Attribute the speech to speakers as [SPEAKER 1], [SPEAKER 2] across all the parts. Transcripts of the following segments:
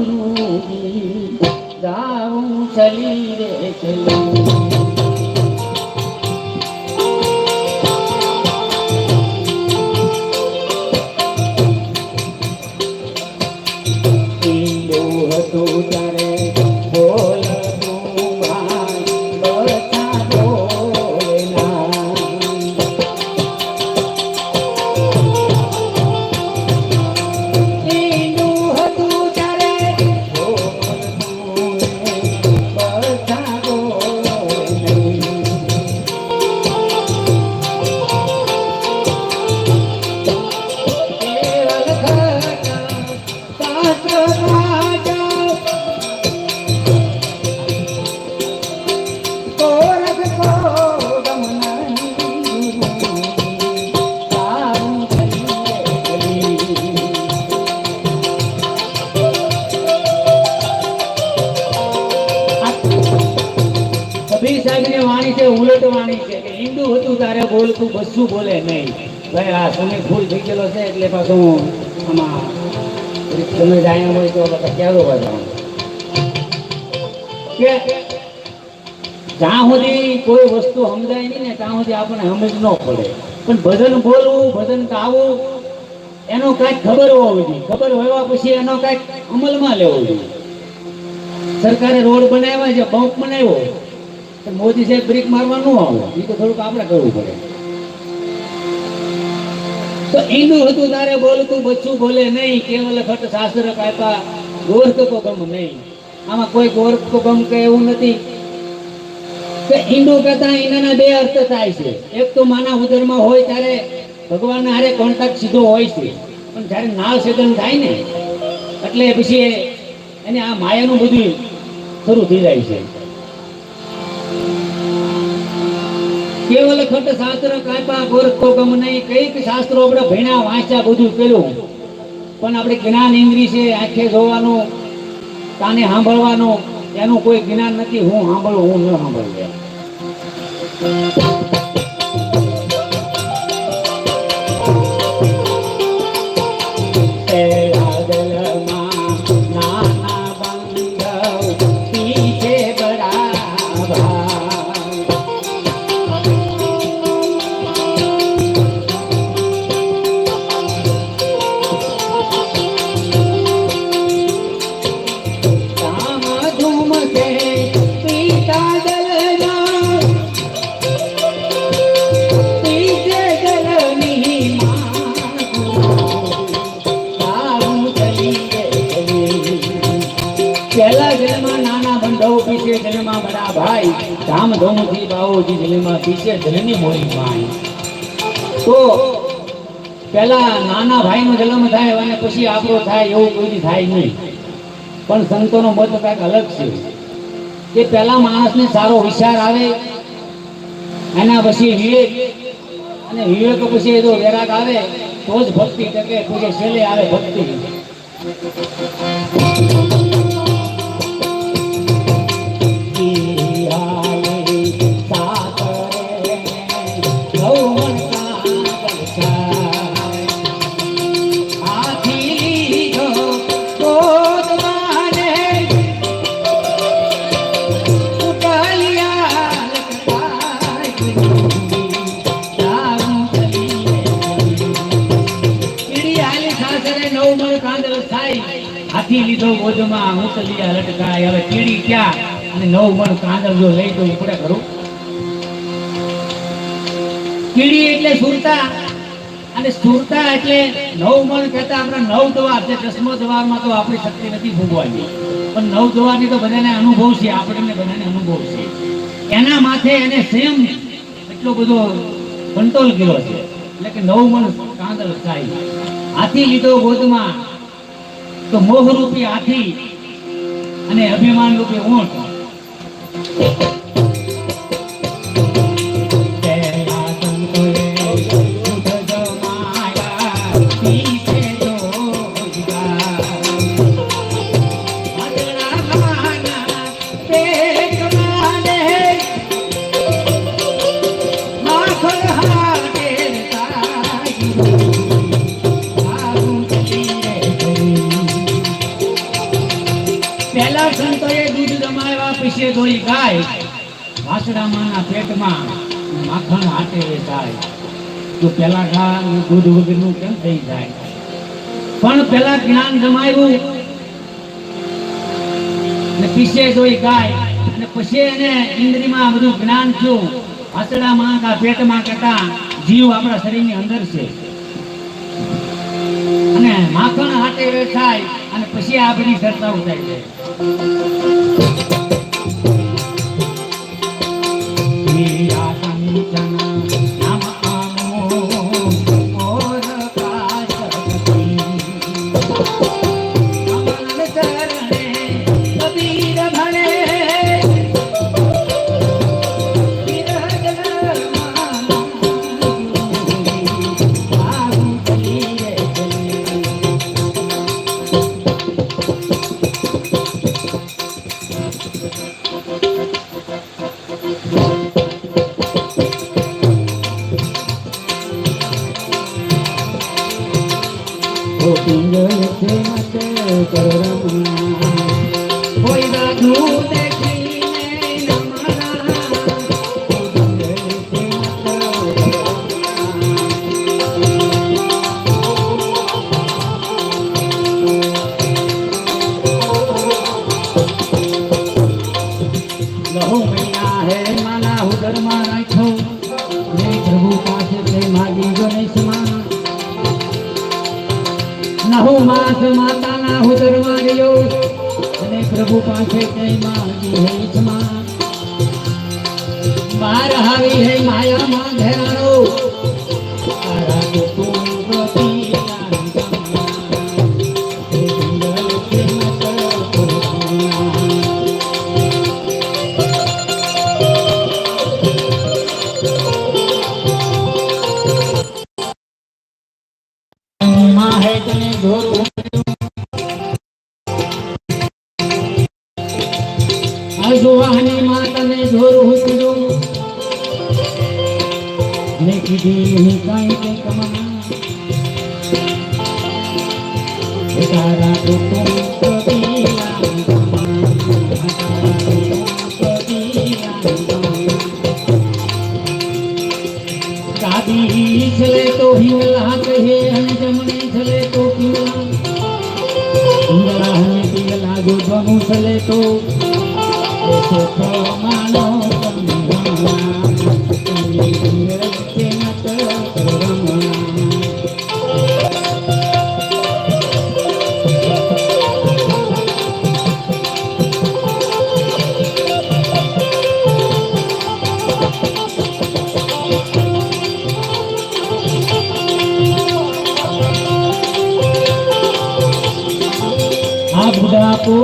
[SPEAKER 1] ગુરુજી જાઉં ચલી રે ચલી વાણી છે કે હિન્દુ હતું તારે બોલતું બસું બોલે નહીં. ભાઈ, આ સમય ફૂલ થઈ ગયેલો છે, એટલે પાછું આમાં તમે જાણ્યા હોય તો ક્યારો બજાવું કે જ્યાં સુધી કોઈ વસ્તુ સમજાય નહીં ને, ત્યાં સુધી આપણને સમજ ન પડે. પણ ભજન બોલવું, ભજન ગાવું, એનો કાંઈક ખબર હોવી જોઈએ. ખબર હોવા પછી એનો કાંઈક અમલમાં લેવો જોઈએ. સરકારે રોડ બનાવ્યા છે, પંપ બનાવ્યો. મોદી સાહેબ બ્રેક મારવા ન આવે. એ તો થોડુંક આપણે કરવું પડે. તો ઈંડું હતું તારે બોલતું, બચ્ચું બોલે નહીં. કેવલ ખટ શાસ્ત્ર કાયપા ગોરખ કો ગમ નહીં. આમાં કોઈ ગોરખ કો ગમ કે એવું નથી. કે ઈંડું કહેતા ઈંડાના બે અર્થ થાય છે. એક તો માના ઉદરમાં હોય ત્યારે ભગવાનના હારે કોન્ટેક્ટ સીધો હોય છે. પણ જ્યારે ના સેદન થાય ને, એટલે પછી એને આ માયાનું બધું શરૂ થઈ જાય છે. કેવલ ખટ શાસ્ત્ર કાપા ગોરખો ગમ નહીં. કંઈક શાસ્ત્રો આપણે ભણ્યા, વાંચ્યા, બધું પેલું. પણ આપણે જ્ઞાન ઇન્દ્રી છે, આંખે જોવાનું, કાને સાંભળવાનું, એનું કોઈ જ્ઞાન નથી. હું સાંભળું, હું ન સાંભળું પીછે જન્મમાં બડા ભાઈ ધામધૂમથી બાવોજી જન્મમાં પીછે જનની મોરી માય તો પહેલા નાના ભાઈનો જન્મ થાય અને પછી આપણો થાય એવું કોઈ થાય નહીં. પણ સંતોનો મત કાંઈક અલગ છે. કે પહેલા માણસને સારો વિચાર આવે, એના પછી વિવેક, અને વિવેક પછી જો વૈરાગ આવે, તો જ ભક્તિ ટકે પછી છેલ્લે આવે ભક્તિ. હાથી લીધો હું હું ચલિયા લટકાય હવે કીડી ક્યાં? અને નવ મણ કાંદળ જો લઈ તો ઉપડે ખરું? કીડી એટલે સુરતા. અને સ્થૂળતા એટલે નવ મણ કહેતા આપણે નવ દ્વાર છે. દસમો દ્વારમાં તો આપણી શક્તિ નથી ભોગવાની પણ નવ દ્વારની તો બધાને અનુભવ છે. આપણને બધાને અનુભવ છે. એના માથે એને સેમ એટલો બધો કંટ્રોલ કર્યો છે. એટલે કે નવ મણ કાંદલ થાય. હાથી લીધો ગોદમાં તો મોહરૂપી હાથી અને અભિમાન રૂપી ઊંટ. પીસે દોઈ ગાય, વાસડામાના પેટમાં માખણ હાથે વેચાય. તો પેલા ઘા દૂધ વગરનું કેમ થઈ જાય? પણ પેલા જ્ઞાન જમાયું. ને પીસે જોઈ ગાય અને પછી એને ઇન્દ્રિયમાં બધું જ્ઞાન થયું. વાસડામાં કા પેટમાં કરતા જીવ આપણા શરીરની અંદર છે. અને માખણ હાથે વેચાય, અને પછી આ બધી ચર્ચાઓ થાય ઉદરમાં રાખ્યો પ્રભુ પાસે માગી ગણેશમાં નહુ માસ માતાના ઉદરમાં માર્યો અને પ્રભુ પાસે કઈ માંગી હે બહાર આવી હે માયામાં ઘેરાણો. અજવાહની માતાને તને જોરું હુકડું ને કીધી હું કાંઈ કે કમા તારા દાદી છલે તો હિંગલા કહે અને જમણે છલે તો પિંગલા હિંગલા અને તો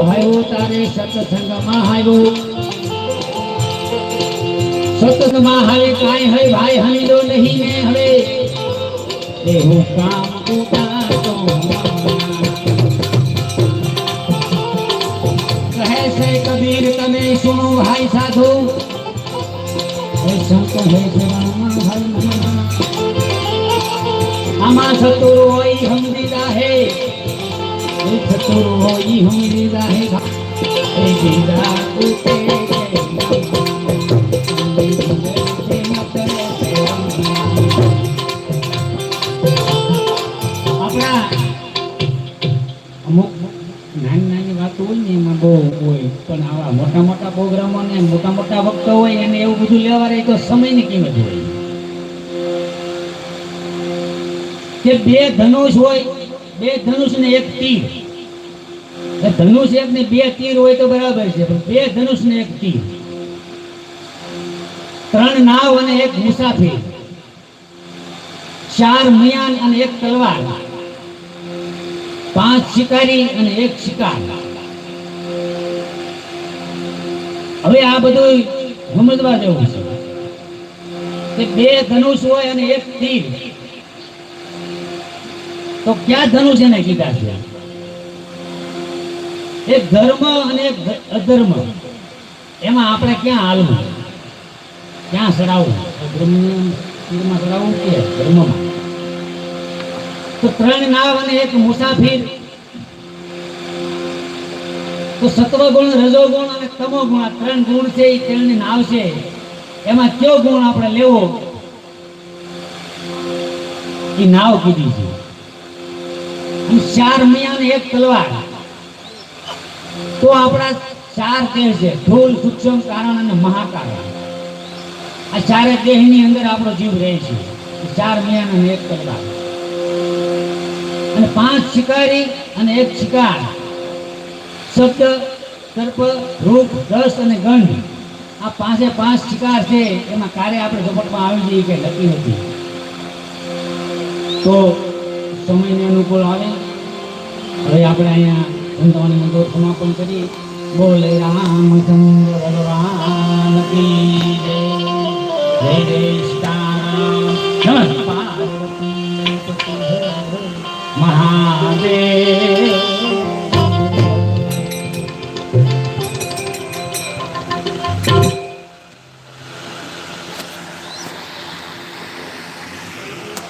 [SPEAKER 1] આવ્યો તારે સત્સંગમાં આવ્યો સત્સંગમાં હવે કાંઈ હવે ભાઈ હમીલો નહીં ને હવે એવું કામ ઉતારતો કહે છે કબીર તમે સુનો ભાઈ સાધુ હે હોય એ હોય જીરા મોટા પ્રોગ્રામો ને મોટા મોટા ભક્તો હોય એને એવું બધું લેવા રહે તો સમયની કિંમત હોય. કે બે ધનુષ હોય, બે ધનુષ ને એક તીર. ધનુષ એક ને બે તીર હોય તો બરાબર છે, પણ બે ધનુષ ને એક તીર. ત્રણ નાવ અને એક મુસાફિર. ચાર મિયાન અને એક તલવાર. પાંચ શિકારી અને એક શિકાર. હવે આ બધું સમજવા જેવું છે. કે બે ધનુષ હોય અને એક તીર. તો ક્યાં ધનુષ એને કીધા છે? એક ધર્મ અને એક અધર્મ. એમાં આપણે ક્યાં હાલવું? ક્યાં સડાવવું ધર્મમાં સડાવવું કે ધર્મમાં તો ત્રણ નાવ અને એક મુસાફિર તો સત્વ ગુણ રજો ગુણ અને તમોગુણ આ ત્રણ ગુણ છે એ તેલની નાવ છે. એમાં કયો ગુણ આપણે લેવો? એ નાવ કીધી છે. ચાર મિયા ને એક તલવાર. તો આપણા ચાર દેહ છે ઢોલ સૂક્ષ્મ કારણ અને મહાકારણ. આ ચારે દેહની અંદર આપણો જીવ રહે છે. ચાર મિયા અને એક તલવાર. અને પાંચ શિકારી અને એક શિકાર. શબ્દ, સર્પ, રૂપ રસ અને ગંધ આ પાંચે પાંચ શિકાર છે. એમાં કાર્ય આપણે ઝપટમાં આવી જઈએ કે નક્કી નથી. તો સમયને અનુકૂળ આવે. હવે આપણે અહીંયા વૃંદાવન મંદિર સમાપન કરી બોલે રામચંદ્ર ભગવાન કી જય જય.